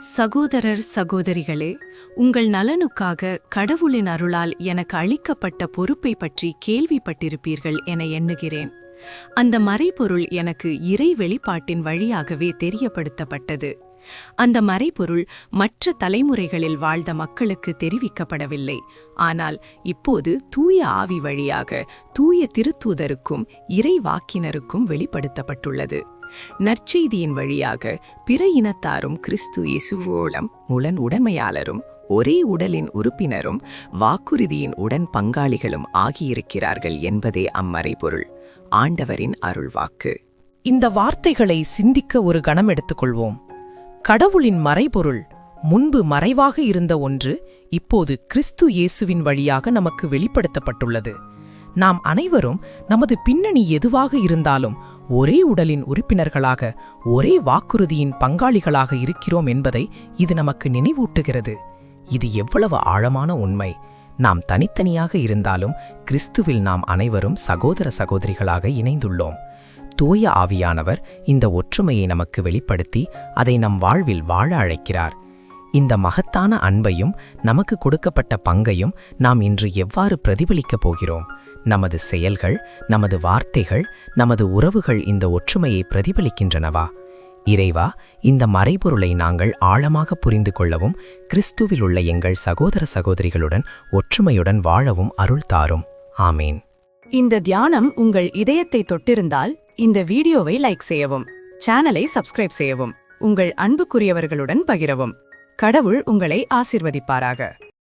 சகோதரர் சகோதரிகளே உங்கள் நலனுக்காக கடவுளின் அருளால் எனக்கு அளிக்கப்பட்ட பொறுப்பை பற்றி கேள்விப்பட்டிருப்பீர்கள் என எண்ணுகிறேன். அந்த மறைபொருள் எனக்கு இறை வெளிப்பாட்டின் வழியாகவே தெரியப்படுத்தப்பட்டது. அந்த மறைபொருள் மற்ற தலைமுறைகளில் வாழ்ந்த மக்களுக்கு தெரிவிக்கப்படவில்லை. ஆனால் இப்போது தூய ஆவி வழியாக தூய திருத்தூதருக்கும் இறைவாக்கினருக்கும் வெளிப்படுத்தப்பட்டுள்ளது. நற்செய்தியின் வழியாக பிற இனத்தாரும் கிறிஸ்து இசுவோளம் உடன் உடமையாளரும் ஒரே உடலின் உறுப்பினரும் வாக்குறுதியின் உடன் பங்காளிகளும் ஆகியிருக்கிறார்கள் என்பதே அம்மறைபொருள். ஆண்டவரின் அருள்வாக்கு. இந்த வார்த்தைகளை சிந்திக்க ஒரு கணம் எடுத்துக்கொள்வோம். கடவுளின் மறைபொருள் முன்பு மறைவாக இருந்த ஒன்று இப்போது கிறிஸ்து இயேசுவின் வழியாக நமக்கு வெளிப்படுத்தப்பட்டுள்ளது. நாம் அனைவரும் நமது பின்னணி எதுவாக இருந்தாலும் ஒரே உடலின் உறுப்பினர்களாக ஒரே வாக்குறுதியின் பங்காளிகளாக இருக்கிறோம் என்பதை இது நமக்கு நினைவூட்டுகிறது. இது எவ்வளவு ஆழமான உண்மை! நாம் தனித்தனியாக இருந்தாலும் கிறிஸ்துவில் நாம் அனைவரும் சகோதர சகோதரிகளாக இணைந்துள்ளோம். தூய ஆவியானவர் இந்த ஒற்றுமையை நமக்கு வெளிப்படுத்தி அதை நம் வாழ்வில் வாழ அழைக்கிறார். இந்த மகத்தான அன்பையும் நமக்கு கொடுக்கப்பட்ட பங்கையும் நாம் இன்று எவ்வாறு பிரதிபலிக்கப் போகிறோம்? நமது செயல்கள் நமது வார்த்தைகள் நமது உறவுகள் இந்த ஒற்றுமையை பிரதிபலிக்கின்றனவா? இறைவா இந்த மறைபொருளை நாங்கள் ஆழமாக புரிந்து கொள்ளவும் கிறிஸ்துவில் உள்ள எங்கள் சகோதர சகோதரிகளுடன் ஒற்றுமையுடன் வாழவும் அருள் தாரும். ஆமேன். இந்த தியானம் உங்கள் இதயத்தை தொட்டிருந்தால் இந்த வீடியோவை லைக் செய்யவும் சேனலை சப்ஸ்கிரைப் செய்யவும் உங்கள் அன்புக்குரியவர்களுடன் பகிரவும். கடவுள் உங்களை ஆசிர்வதிப்பாராக.